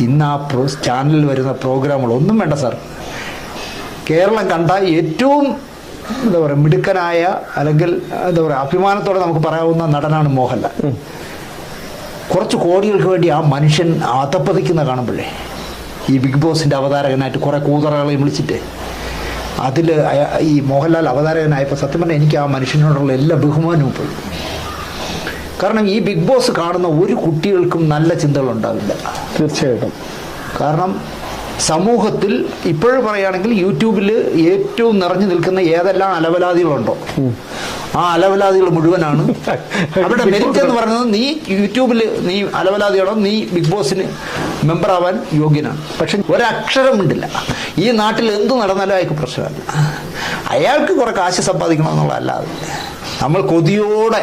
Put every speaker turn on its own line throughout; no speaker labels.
ഇന്ന് ആ പ്രോ ചാനലിൽ വരുന്ന പ്രോഗ്രാമുകൾ ഒന്നും വേണ്ട സാർ കേരളം കണ്ട ഏറ്റവും എന്താ പറയുക മിടുക്കനായ അല്ലെങ്കിൽ എന്താ പറയുക അഭിമാനത്തോടെ നമുക്ക് പറയാവുന്ന നടനാണ് മോഹൻലാൽ. കുറച്ച് കോടികൾക്ക് വേണ്ടി ആ മനുഷ്യൻ അതപ്പതിക്കുന്ന കാണുമ്പോഴേ ഈ ബിഗ് ബോസിന്റെ അവതാരകനായിട്ട് കുറേ കൂതറകളെ വിളിച്ചിട്ട് അതിൽ ഈ മോഹൻലാൽ അവതാരകനായപ്പോൾ സത്യം പറഞ്ഞാൽ എനിക്ക് ആ മനുഷ്യനോടുള്ള എല്ലാ ബഹുമാനവും പോയി. കാരണം ഈ ബിഗ് ബോസ് കാണുന്ന ഒരു കുട്ടികൾക്കും നല്ല ചിന്തകൾ ഉണ്ടാവില്ല
തീർച്ചയായിട്ടും.
കാരണം സമൂഹത്തിൽ ഇപ്പോഴും പറയുകയാണെങ്കിൽ യൂട്യൂബിൽ ഏറ്റവും നിറഞ്ഞു നിൽക്കുന്ന ഏതെല്ലാം അലവലാദികളുണ്ടോ? ആ അലവലാദികൾ മുഴുവനാണ്. അവരുടെ മെരിറ്റ് എന്ന് പറയുന്നത് നീ യൂട്യൂബിൽ നീ അലവലാദിയാണോ? നീ ബിഗ് ബോസിന് മെമ്പർ ആവാൻ യോഗ്യനാണ്. പക്ഷെ ഒരക്ഷരം ഉണ്ടില്ല ഈ നാട്ടിൽ എന്ത് നടന്നാലും അയാൾക്ക് പ്രശ്നമല്ല. അയാൾക്ക് കുറെ കാശ് സമ്പാദിക്കണമെന്നുള്ളതല്ലാതെ. നമ്മൾ കൊതിയോടെ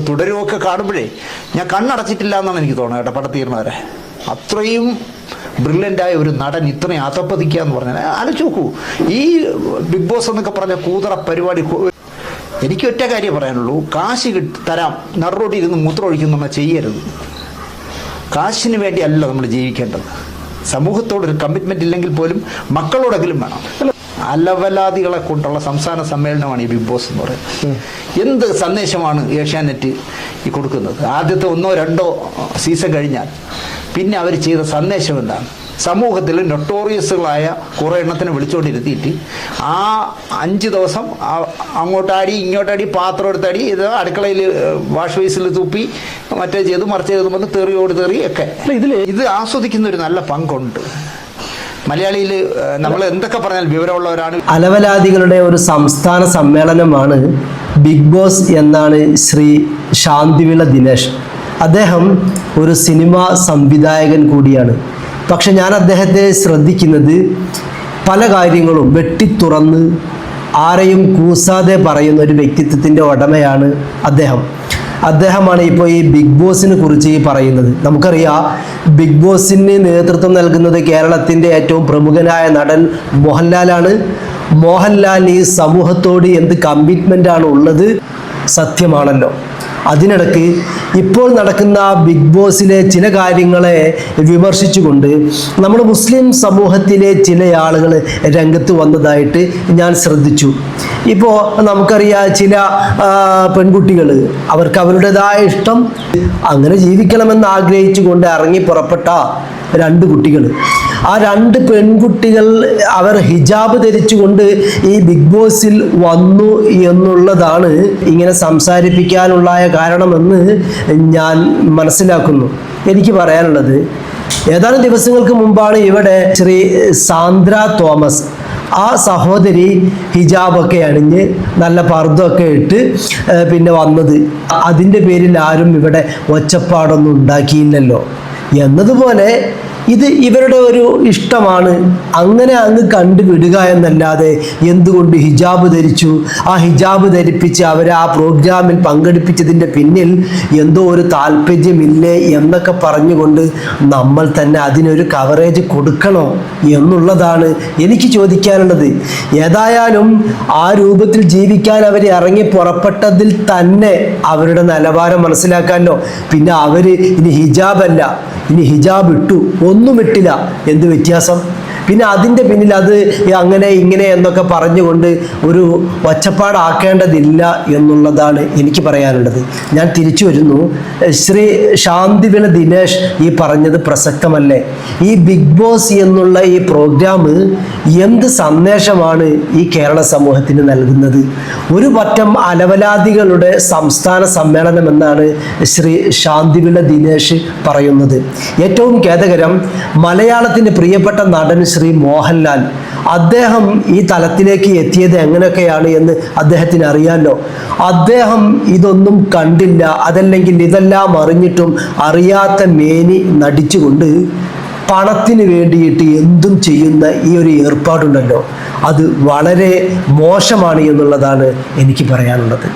തുടരുമൊക്കെ കാണുമ്പോഴേ ഞാൻ കണ്ണടച്ചിട്ടില്ല എന്നാണ് എനിക്ക് തോന്നുന്നത് കേട്ടോ പടം തീർന്നവരെ അത്രയും ബ്രില്യന്റായ ഒരു നടൻ ഇത്രയും അതപ്പതിക്കുക എന്ന് പറഞ്ഞാൽ ആലോചിച്ച് നോക്കൂ. ഈ ബിഗ് ബോസ് എന്നൊക്കെ പറഞ്ഞ കൂതറ പരിപാടി എനിക്ക് ഒറ്റ കാര്യം പറയാനുള്ളൂ. കാശ് കിട്ടി തരാം. നടുറോട്ടി ഇരുന്ന് മൂത്രം ഒഴിക്കുന്ന നമ്മൾ ചെയ്യരുത്. കാശിന് വേണ്ടിയല്ല നമ്മൾ ജീവിക്കേണ്ടത്. സമൂഹത്തോടൊരു കമ്മിറ്റ്മെന്റ് ഇല്ലെങ്കിൽ പോലും മക്കളോടെങ്കിലും വേണം. അലവലാദികളെ കൊണ്ടുള്ള സംസ്ഥാന സമ്മേളനമാണ് ഈ ബിഗ് ബോസ് എന്ന് പറയുന്നത്. എന്ത് സന്ദേശമാണ് ഏഷ്യാനെറ്റ് ഈ കൊടുക്കുന്നത്? ആദ്യത്തെ ഒന്നോ രണ്ടോ സീസൺ കഴിഞ്ഞാൽ പിന്നെ അവർ ചെയ്ത സന്ദേശം എന്താണ്? സമൂഹത്തിൽ നൊട്ടോറിയസുകളായ കുറേ എണ്ണത്തിനെ വിളിച്ചുകൊണ്ടിരുത്തിയിട്ട് ആ അഞ്ച് ദിവസം അങ്ങോട്ടാടി ഇങ്ങോട്ടാടി പാത്രം എടുത്താടി ഇത് അടുക്കളയിൽ വാഷ് ബേസിൽ തുപ്പി മറ്റേ ചെയ്ത് മറിച്ച് ചെയ്ത് വന്ന് തെറിയോട് തെറി ഒക്കെ.
ഇതിൽ
ഇത് ആസ്വദിക്കുന്ന ഒരു നല്ല പങ്കുണ്ട്. മലയാളിയിൽ നമ്മൾ എന്തൊക്കെ പറഞ്ഞാൽ വിവരമുള്ളവരാണ്.
അലവലാദികളുടെ ഒരു സംസ്ഥാന സമ്മേളനമാണ് ബിഗ് ബോസ് എന്നാണ് ശ്രീ ശാന്തിവിള ദിനേശ്. അദ്ദേഹം ഒരു സിനിമ സംവിധായകൻ കൂടിയാണ്. പക്ഷെ ഞാൻ അദ്ദേഹത്തെ ശ്രദ്ധിക്കുന്നത് പല കാര്യങ്ങളും വെട്ടിത്തുറന്ന് ആരെയും കൂസാതെ പറയുന്ന ഒരു വ്യക്തിത്വത്തിന്റെ ഉടമയാണ് അദ്ദേഹം. അദ്ദേഹമാണ് ഇപ്പോൾ ഈ ബിഗ് ബോസിനെ കുറിച്ച് ഈ പറയുന്നത്. നമുക്കറിയാം ബിഗ് ബോസിന് നേതൃത്വം നൽകുന്നത് കേരളത്തിന്റെ ഏറ്റവും പ്രമുഖനായ നടൻ മോഹൻലാലാണ്. മോഹൻലാൽ ഈ സമൂഹത്തോട് എന്ത് കമ്മിറ്റ്മെന്റ് ആണ് ഉള്ളത്? സത്യമാണല്ലോ. അതിനിടയ്ക്ക് ഇപ്പോൾ നടക്കുന്ന ബിഗ് ബോസിലെ ചില കാര്യങ്ങളെ വിമർശിച്ചുകൊണ്ട് നമ്മുടെ മുസ്ലിം സമൂഹത്തിലെ ചില ആളുകൾ രംഗത്ത് വന്നതായിട്ട് ഞാൻ ശ്രദ്ധിച്ചു. ഇപ്പോൾ നമുക്കറിയാം ചില പെൺകുട്ടികൾ അവർക്ക് അവരുടേതായ ഇഷ്ടം അങ്ങനെ ജീവിക്കണമെന്ന് ആഗ്രഹിച്ചുകൊണ്ട് ഇറങ്ങി പുറപ്പെട്ട രണ്ട് കുട്ടികൾ. ആ രണ്ട് പെൺകുട്ടികൾ അവർ ഹിജാബ് ധരിച്ചുകൊണ്ട് ഈ ബിഗ് ബോസിൽ വന്നു എന്നുള്ളതാണ് ഇങ്ങനെ സംസാരിപ്പിക്കാനുള്ളായ കാരണമെന്ന് ഞാൻ മനസ്സിലാക്കുന്നു. എനിക്ക് പറയാനുള്ളത് ഏതാനും ദിവസങ്ങൾക്ക് മുമ്പാണ് ഇവിടെ ശ്രീ സാന്ദ്ര തോമസ് ആ സഹോദരി ഹിജാബൊക്കെ അണിഞ്ഞ് നല്ല പർദ്ദമൊക്കെ ഇട്ട് പിന്നെ വന്നത്. അതിന്റെ പേരിൽ ആരും ഇവിടെ ഒച്ചപ്പാടൊന്നും ഉണ്ടാക്കിയില്ലല്ലോ. എന്നതുപോലെ ഇത് ഇവരുടെ ഒരു ഇഷ്ടമാണ്. അങ്ങനെ അങ്ങ് കണ്ടുവിടുക എന്നല്ലാതെ എന്തുകൊണ്ട് ഹിജാബ് ധരിച്ചു? ആ ഹിജാബ് ധരിപ്പിച്ച് അവരെ ആ പ്രോഗ്രാമിൽ പങ്കെടുപ്പിച്ചതിന്റെ പിന്നിൽ എന്തോ ഒരു താല്പര്യമില്ലേ എന്നൊക്കെ പറഞ്ഞുകൊണ്ട് നമ്മൾ തന്നെ അതിനൊരു കവറേജ് കൊടുക്കണോ എന്നുള്ളതാണ് എനിക്ക് ചോദിക്കാനുള്ളത്. ഏതായാലും ആ രൂപത്തിൽ ജീവിക്കാൻ അവർ ഇറങ്ങി പുറപ്പെട്ടതിൽ തന്നെ അവരുടെ നിലവാരം മനസ്സിലാക്കാനോ പിന്നെ അവർ ഇനി ഹിജാബല്ല. ഇനി ഹിജാബ് ഇട്ടു. ഒന്നും ഇട്ടില്ല എന്ത് വ്യത്യാസം? പിന്നെ അതിന്റെ പിന്നിൽ അത് അങ്ങനെ ഇങ്ങനെ എന്നൊക്കെ പറഞ്ഞുകൊണ്ട് ഒരു ഒച്ചപ്പാടാക്കേണ്ടതില്ല എന്നുള്ളതാണ് എനിക്ക് പറയാനുള്ളത്. ഞാൻ തിരിച്ചു വരുന്നു. ശ്രീ ശാന്തിവിള ദിനേശ് ഈ പറഞ്ഞത് പ്രസക്തമല്ലേ? ഈ ബിഗ് ബോസ് എന്നുള്ള ഈ പ്രോഗ്രാം എന്ത് സന്ദേശമാണ് ഈ കേരള സമൂഹത്തിന് നൽകുന്നത്? ഒരു പറ്റം അലവലാദികളുടെ സംസ്ഥാന സമ്മേളനം എന്നാണ് ശ്രീ ശാന്തിവിള ദിനേശ് പറയുന്നത്. ഏറ്റവും ഖേദകരം മലയാളത്തിന്റെ പ്രിയപ്പെട്ട നടൻ ശ്രീ മോഹൻലാൽ. അദ്ദേഹം ഈ തലത്തിലേക്ക് എത്തിയത് എങ്ങനെയൊക്കെയാണ് എന്ന് അദ്ദേഹത്തിന് അറിയാമല്ലോ അദ്ദേഹം ഇതൊന്നും കണ്ടില്ല. അതല്ലെങ്കിൽ ഇതെല്ലാം അറിഞ്ഞിട്ടും അറിയാത്ത മേനി നടിച്ചുകൊണ്ട് പണത്തിന് വേണ്ടിയിട്ട് എന്തും ചെയ്യുന്ന ഈ ഒരു ഏർപ്പാടുണ്ടല്ലോ. അത് വളരെ മോശമാണ് എന്നുള്ളതാണ് എനിക്ക് പറയാനുള്ളത്.